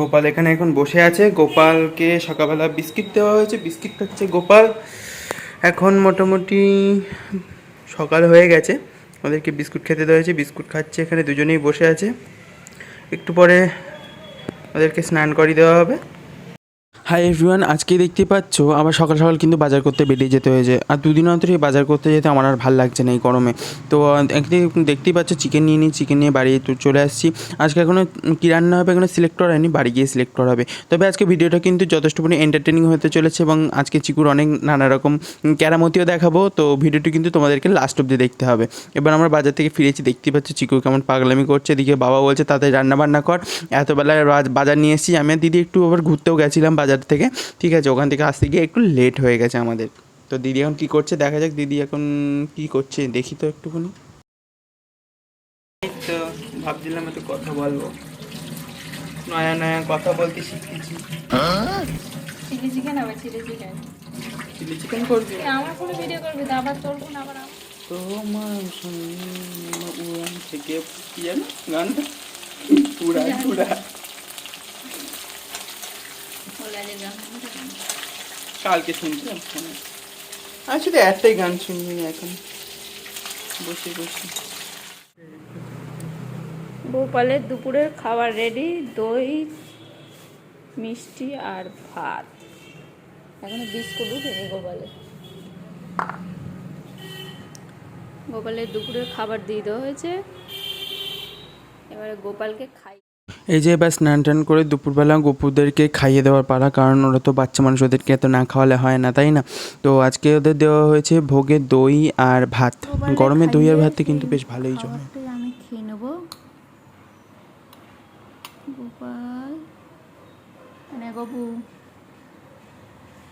গোপাল এখানে এখন বসে আছে। গোপালকে সকালবেলা বিস্কিট দেওয়া হয়েছে। বিস্কিট খাচ্ছে গোপাল। এখন মোটামুটি সকাল হয়ে গেছে। ওদেরকে বিস্কুট খেতে দেওয়া হয়েছে। বিস্কুট খাচ্ছে এখানে দুজনেই বসে আছে। একটু পরে ওদেরকে স্নান করিয়ে দেওয়া হবে। হাই এভরিওয়ান আজকে দেখতে পাচ্ছ আবার সকাল সকাল কিন্তু বাজার করতে বেরিয়ে যেতে হয়েছে। আর দুদিন অন্তরই বাজার করতে যেতে আমার আর ভালো লাগছে না এই গরমে। তো দেখতেই পাচ্ছ চিকেন নিয়ে নিই চিকেন নিয়ে বাড়ি চলে আসছি। আজকে এখনও কী রান্না হবে এখনও সিলেক্ট করা হয়নি, বাড়ি গিয়ে সিলেক্ট করা হবে। তবে আজকে ভিডিওটা কিন্তু যথেষ্ট পরিমাণে এন্টারটেনিং হতে চলেছে এবং আজকে চিকুর অনেক নানা রকম ক্যারামতিও দেখাবো। তো ভিডিওটি কিন্তু তোমাদেরকে লাস্ট অব্দি দেখতে হবে। এবার আমরা বাজার থেকে ফিরেছি দেখতেই পাচ্ছ, চিকু কেমন পাগলামি করছে, এদিকে বাবা বলছে তাতে রান্না বান্না কর। এত বেলায় বাজার নিয়ে এসেছি, আমি দিদি একটু আবার ঘুরতেও গেছিলাম বাজার থেকে ঠিক আছে ওখান থেকে আসতে গিয়ে একটু লেট হয়ে গেছে আমাদের। তো দিদি এখন কী করছে? দেখা যাক দিদি এখন কী করছে দেখি তো একটুখানি। তো ভাবছিলাম একটু কথা বলব। নয়া নয়া কথা বলতে শিখতেছি চিলি চিকেন আবার চিলি চিকেন। চিলি চিকেন করবি? আমার কোনো ভিডিও করবি তো আবার তোর আবার আমার। তোমার সঙ্গে উড়ান থেকে কি জানো? গানটা? উড়ান উড়ান বলে আজ গান শুনতে চাই। কালকে শুনছিলাম ফোনে আমি শুধু একটাই গান শুনবি না এখন। বসে বসে। গোপালের দুপুরের খাবার রেডি দই মিষ্টি আর ভাত। এখনও বিস্কুট উঠেনি গোপালে গোপালের দুপুরের খাবার দিয়ে দেওয়া হয়েছে। এবারে গোপালকে খাই এই যে এবার স্নান টান করে দুপুরবেলা গপুরদেরকে খাইয়ে দেওয়ার পালা কারণ ওরা তো বাচ্চা মানুষ ওদেরকে এত না খাওয়ালে হয় না তাই না? তো আজকে ওদের দেওয়া হয়েছে ভোগে দই আর ভাত। গরমে দই আর ভাতটা কিন্তু বেশ ভালোই জমে। আমি খেয়ে নেব। গোপাল। মানে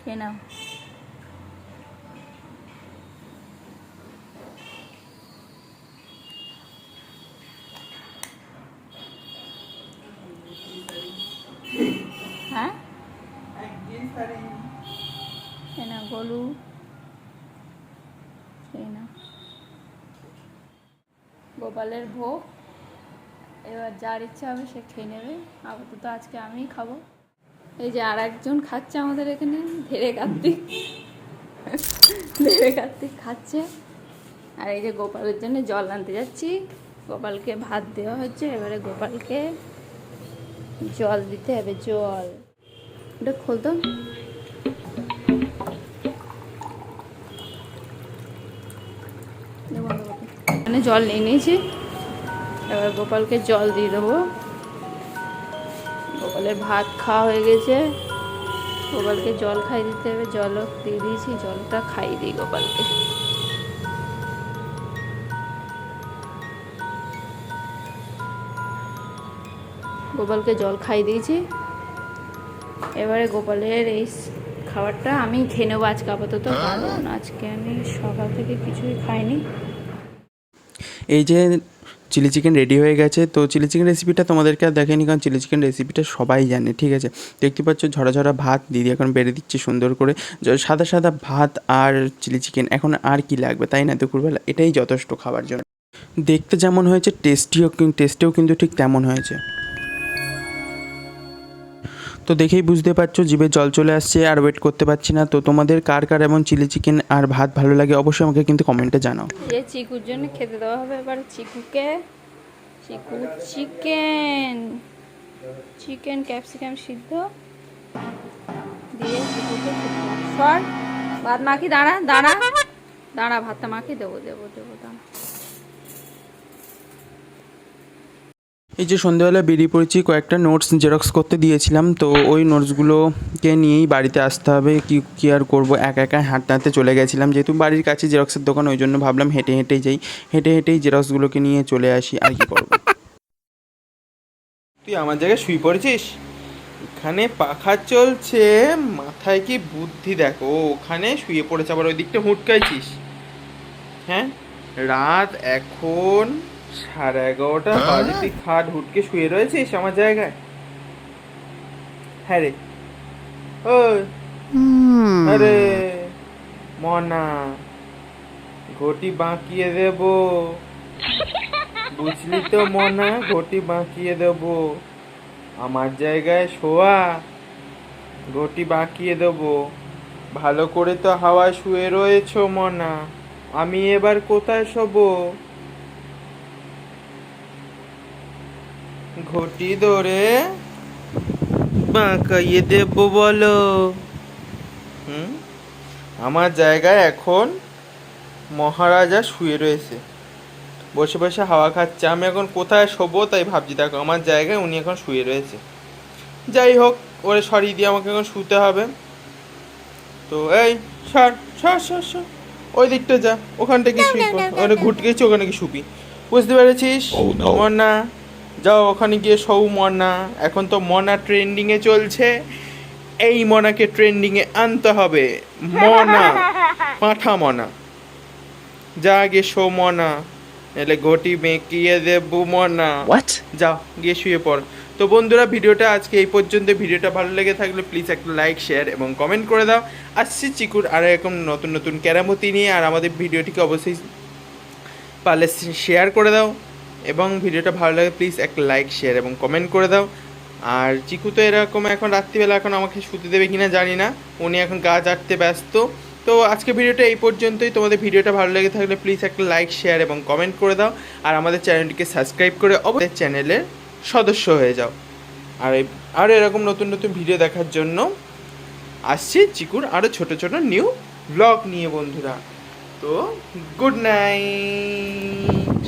খেয়ে নাও। গলু খেয়ে নাও গোপালের ভোগ এবার যার ইচ্ছা হবে সে খেয়ে নেবে। আপাতত আজকে আমিই খাব। এই যে আর একজন খাচ্ছে আমাদের এখানে, ধীরে কার্তিক ধীরে কার্তিক খাচ্ছে। আর এই যে গোপালের জন্য জল আনতে যাচ্ছি। গোপালকে ভাত দেওয়া হচ্ছে। এবারে গোপালকে জল দিতে হবে, জল। ওটা খুলতো এখানে জল নিয়ে নিয়েছি। এবার গোপালকে জল দিয়ে দেবো। গোপালের ভাত খাওয়া হয়ে গেছে। গোপালকে জল খাইয়ে দিতে হবে। জলও দিয়ে দিয়েছি। জলটা খাইয়ে দিই গোপালকে। গোপালকে জল খাইয়ে দিয়েছি। এবারে গোপালের এই খাবারটা আমি খেয়ে নেব আজকে আপাতত। কারণ আজকে আমি সকাল থেকে কিছুই খাইনি। এই যে চিলি চিকেন রেডি হয়ে গেছে তো চিলি চিকেন রেসিপিটা তোমাদেরকে আর দেখেনি কারণ চিলি চিকেন রেসিপিটা সবাই জানে ঠিক আছে? দেখতে পাচ্ছ ঝরা ঝরা ভাত দিদি এখন বেড়ে দিচ্ছে সুন্দর করে। সাদা সাদা ভাত আর চিলি চিকেন এখন আর কি লাগবে তাই না? দুপুরবেলা এটাই যথেষ্ট খাবার জন্য। দেখতে যেমন হয়েছে টেস্টিও টেস্টেও কিন্তু ঠিক তেমন হয়েছে। তো দেখেই বুঝতে পারছ, জিভে জল চলে আসছে আর ওয়েট করতে পারছি না। তো তোমাদের কার কার এমন চিলি চিকেন আর ভাত ভালো লাগে অবশ্যই আমাকে কিন্তু কমেন্টে জানাও। যে চিকুর জন্য খেতে দেওয়া হবে এবার চিকুকে। চিকু চিকেন চিকেন ক্যাপসিকাম সিদ্ধ। দিয়ে সর ভাত মাখি, দাঁড়া দাঁড়া। দাঁড়া, ভাতটা মাখি, দেবো দেবো দেবো, দাঁড়া। এই যে সন্ধ্যেবেলা বেরিয়ে পড়েছি, কয়েকটা নোটস জেরক্স করতে দিয়েছিলাম, তো ওই নোটসগুলোকে নিয়েই বাড়িতে আসতে হবে। কি, কী আর করব? একা একা হাঁটতে হাঁটতে চলে গেছিলাম। যেহেতু বাড়ির কাছে জেরক্সের দোকান, ওই জন্য ভাবলাম হেঁটে হেঁটেই যাই। হেঁটে হেঁটেই জেরক্সগুলোকে নিয়ে চলে আসি, আর কি করব? তুই আমার জায়গায় শুয়ে পড়েছিস? এখানে পাখা চলছে, মাথায় কি বুদ্ধি? দেখো, ওখানে শুয়ে পড়েছে, আবার ওই দিকটা হুটকাইছিস। হ্যাঁ? রাত এখন সাড়ে এগারোটা বাজে তুই খাট হুটকে শুয়ে রয়েছিস আমার জায়গায়? হ্যাঁ রে। ও আরে মনা ঘটি বাঁকিয়ে দেব। বুঝলি তো মনা ঘটি বাঁকিয়ে দেব। আমার জায়গায় শোয়া ঘটি বাঁকিয়ে দেবো। ভালো করে তো হাওয়ায় শুয়ে রয়েছো মনা। আমি এবার কোথায় শোবো? ঘটি ধরে বাঁকাইয়ে দেবো বলো। হুম? আমার জায়গায় এখন মহারাজা শুয়ে রয়েছে। বসে বসে হাওয়া খাচ্ছে। আমি এখন কোথায় শোবো তাই ভাবছি। দেখো আমার জায়গায় উনি এখন শুয়ে রয়েছে। যাই হোক ওরে সরিয়ে দিয়ে আমাকে এখন শুতে হবে। তো এই সর সর সর সর। ওই দিকটা যা ওখানটা কি শুই ওখানে ঘুরতে গেছি ওখানে কি শুবি। বুঝতে পেরেছিস. মনা যাও ওখানে গিয়ে সৌ মনা। এখন তো মনা ট্রেন্ডিংয়ে চলছে। এই মনাকে ট্রেন্ডিংয়ে আনতে হবে। মনা পাঁঠা মনা। যা গিয়ে শো মনা। এলে ঘটি বেঁকিয়ে দেবো মনা? যাও গিয়ে শুয়ে পড়। তো বন্ধুরা ভিডিওটা আজকে এই পর্যন্ত। ভিডিওটা ভালো লেগে থাকলে প্লিজ একটা লাইক শেয়ার এবং কমেন্ট করে দাও। আসছি চিকুর আর এরকম নতুন নতুন কেরামতি নিয়ে আর আমাদের ভিডিওটিকে অবশ্যই পারলে শেয়ার করে দাও। এবং ভিডিওটা ভালো লাগে প্লিজ একটা লাইক শেয়ার এবং কমেন্ট করে দাও। আর চিকু তো এরকম এখন রাত্রিবেলা এখন আমাকে শুতে দেবে কিনা জানি না। উনি এখন গা জাটতে ব্যস্ত। তো আজকে ভিডিওটা এই পর্যন্তই। তোমাদের ভিডিওটা ভালো লেগে থাকলে প্লিজ একটা লাইক শেয়ার এবং কমেন্ট করে দাও। আর আমাদের চ্যানেলটিকে সাবস্ক্রাইব করে অবশ্যই চ্যানেলের সদস্য হয়ে যাও। আর আর এরকম নতুন নতুন ভিডিও দেখার জন্য আসছি চিকুর আরও ছোট ছোট নিউ ব্লগ নিয়ে বন্ধুরা। তো গুড নাইট